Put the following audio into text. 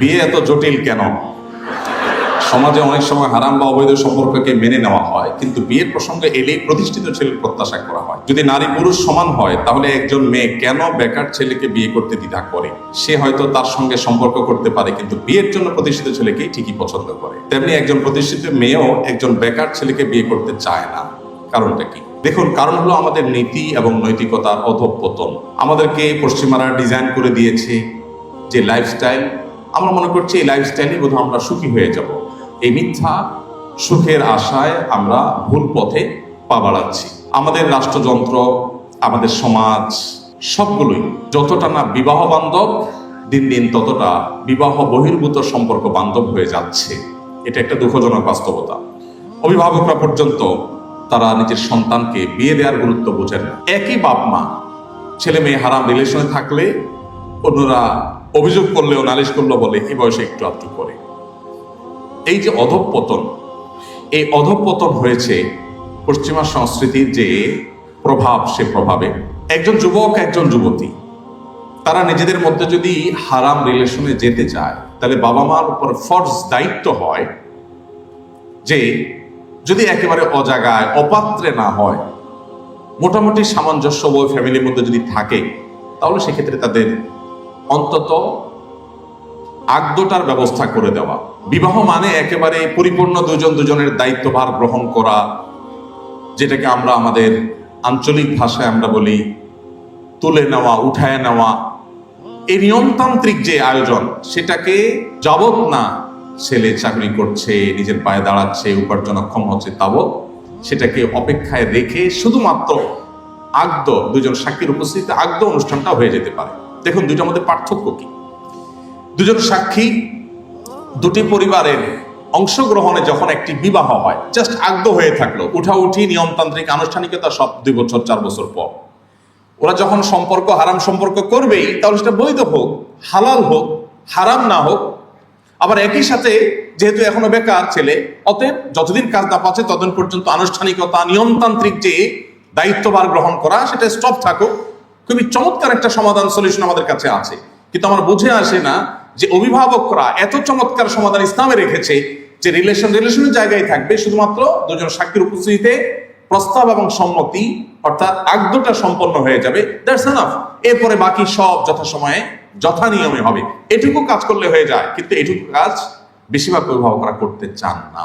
বিয়ে এত জটিল কেন? সমাজে অনেক সময় হারাম বা অবৈধ সম্পর্ককে মেনে নেওয়া হয়, কিন্তু বিয়ের প্রসঙ্গে এলেই প্রতিষ্ঠিত ছেলের প্রত্যাশা করা হয়। যদি নারী পুরুষ সমান হয়, তাহলে একজন মেয়ে কেন বেকার ছেলেকে বিয়ে করতে দ্বিধা করে? সে হয়তো তার সঙ্গে সম্পর্ক করতে পারে, কিন্তু বিয়ের জন্য প্রতিষ্ঠিত ছেলেকেই ঠিকই পছন্দ করে। তেমনি একজন প্রতিষ্ঠিত মেয়েও একজন বেকার ছেলেকে বিয়ে করতে চায় না। কারণটা কি? দেখুন, কারণ হলো আমাদের নীতি এবং নৈতিকতার অধঃপতন। আমাদেরকে পশ্চিমারা ডিজাইন করে দিয়েছে যে লাইফস্টাইল আমরা মনে করছি এই লাইফস্টাইলে বোধহয় আমরা সুখী হয়ে যাব। এই মিথ্যা সুখের আশায় আমরা ভুল পথে পা বাড়াচ্ছি। আমাদের রাষ্ট্রযন্ত্র, আমাদের সমাজ, সবগুলোই যতটা না বিবাহ বান্ধব, দিন দিন ততটা বিবাহ বহির্ভূত সম্পর্ক বান্ধব হয়ে যাচ্ছে। এটা একটা দুঃখজনক বাস্তবতা। অভিভাবকরা পর্যন্ত তারা নিজের সন্তানকে বিয়ে দেওয়ার গুরুত্ব বোঝেন একই বাপ মা ছেলে মেয়ে হারাম রিলেশনে থাকলে অন্যরা অভিযোগ করলেও নালিশ করল বলে এই বয়সে একটু আধটু করে। এই যে অধঃপতন, এই অধঃপতন হয়েছে পশ্চিমা সংস্কৃতির যে প্রভাব, সে প্রভাবে। একজন যুবক, একজন যুবতী। তারা নিজেদের মধ্যে যদি হারাম রিলেশনে যেতে চায়, তাহলে বাবা মার উপর ফর্জ দায়িত্ব হয় যে যদি একেবারে অজাগায়, অপাত্রে না হয়, মোটামুটি সামঞ্জস্য ফ্যামিলির মধ্যে যদি থাকে, তাহলে সেক্ষেত্রে তাদের অন্তত আগদোটার ব্যবস্থা করে দেওয়া। বিবাহ মানে একেবারে পরিপূর্ণ দুজন দুজনের দায়িত্বভার গ্রহণ করা, যেটাকে আমরা আমাদের আঞ্চলিক ভাষায় আমরা বলি তুলে নেওয়া, উঠায় নেওয়া। এই নিয়মতান্ত্রিক যে আয়োজন, সেটাকে যাবত না ছেলে চাকরি করছে, নিজের পায়ে দাঁড়াচ্ছে উপার্জনক্ষম হচ্ছে তাবৎ সেটাকে অপেক্ষায় রেখে শুধুমাত্র আগদ দুজন সাক্ষীর উপস্থিতিতে আগদ অনুষ্ঠানটা হয়ে যেতে পারে। দেখুন, দুইটার মধ্যে পার্থক্য কি? দুজন সাক্ষী, দুটি পরিবারের অংশগ্রহণে যখন একটি বিবাহ হয় জাস্ট আগ্ধ হয়ে থাকল উঠা উঠি নিয়মতান্ত্রিক, আনুষ্ঠানিকতা সব দুই বছর, চার বছর পর। ওরা যখন সম্পর্ক, হারাম সম্পর্ক করবেই, তাহলে সেটা বৈধ হোক, হালাল হোক, হারাম না হোক, আবার একই সাথে যেহেতু এখনও বেকার ছেলে, অতএব যতদিন কাজ না পাচ্ছে, ততদিন পর্যন্ত আনুষ্ঠানিকতা, নিয়মতান্ত্রিক যে দায়িত্বভার গ্রহণ করা, সেটা স্টপ থাকুক খুবই চমৎকার একটা সমাধান সলিউশন আমাদের কাছে আছে। কিন্তু আমার বুঝে আসে না যে অভিভাবকরা এত চমৎকার সমাধান ইসলামে রেখেছে যে রিলেশন রিলেশনের জায়গায় থাকবে শুধুমাত্র দুজন সাক্ষীর উপস্থিতিতে প্রস্তাব এবং সম্মতি, অর্থাৎ আগদটা সম্পন্ন হয়ে যাবে। দ্যাটস এনাফ এরপরে বাকি সব যথাসময়ে, যথা নিয়মে হবে। এটুকু কাজ করলে হয়ে যায়, কিন্তু এটুকু কাজ বেশিরভাগ অভিভাবকরা করতে চান না।